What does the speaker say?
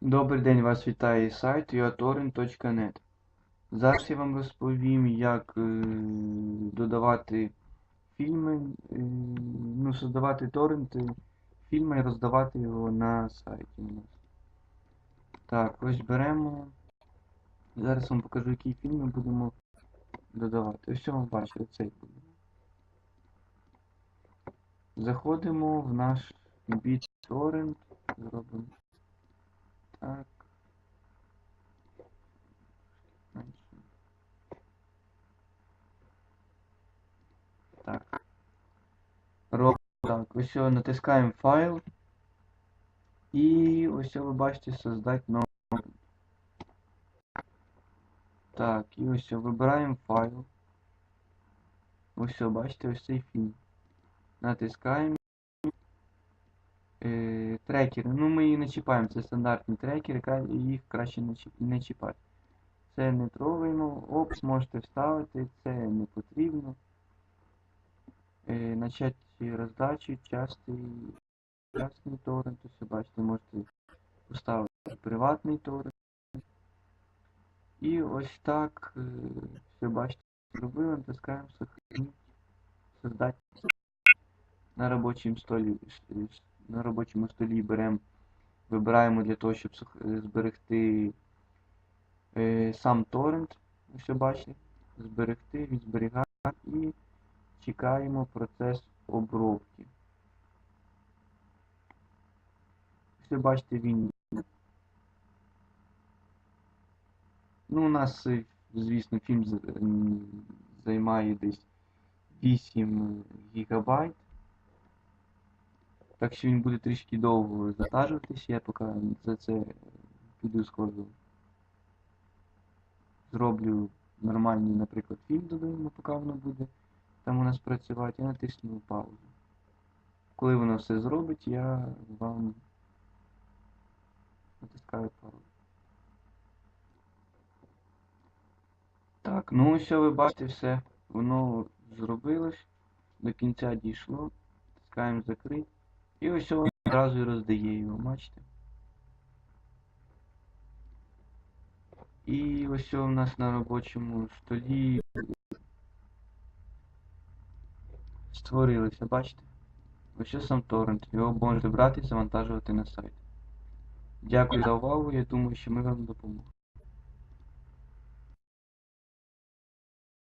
Добрий день, вас вітає сайт yotorrent.net. Зараз я вам розповім, як е, додавати фільми, е, ну, создавати торренти фільми і роздавати його на сайті. Так, ось беремо. Зараз вам покажу, які фільми будемо додавати. Ось вам бачите, цей буде. Заходимо в наш BitTorrent. Зробимо так. Менше. Так. Роб... Так, ось натискаємо файл. І ось ви бачите создать новий. Так, і ось вибираємо файл. Ось бачите, ось цей фільм. Натискаємо. Е, трекери. Ну ми її не чіпаємо, це стандартні трекери, їх краще не чіпати. Це не трогаємо, опс можете вставити, це не потрібно. Е, начать роздачу, частий, частний торрент, ось бачите, можете поставити приватний торрент. І ось так, е, все бачите, зробили, натискаємо сохранить, создать на робочому столі, на робочому столі беремо, вибираємо для того, щоб е, зберегти е, сам торрент, ось бачите, зберегти, від і чекаємо процес обробки. Ось бачите, він. Ну, у нас, е, звісно, фільм займає десь 8 гігабайт. Так що він буде трішки довго завантажуватись, я поки за це піду складу. Зроблю нормальний, наприклад, фільм додаємо, поки воно буде там у нас працювати, я натисну паузу. Коли воно все зробить, я вам натискаю паузу. Так, ну ось ви бачите все, воно зробилось, до кінця дійшло, натискаємо закрити. І ось він одразу роздає його, бачите? І ось у нас на робочому столі створилося, бачите? Ось сам торрент. Його можете брати і завантажувати на сайт. Дякую за увагу, я думаю, що ми вам допоможемо.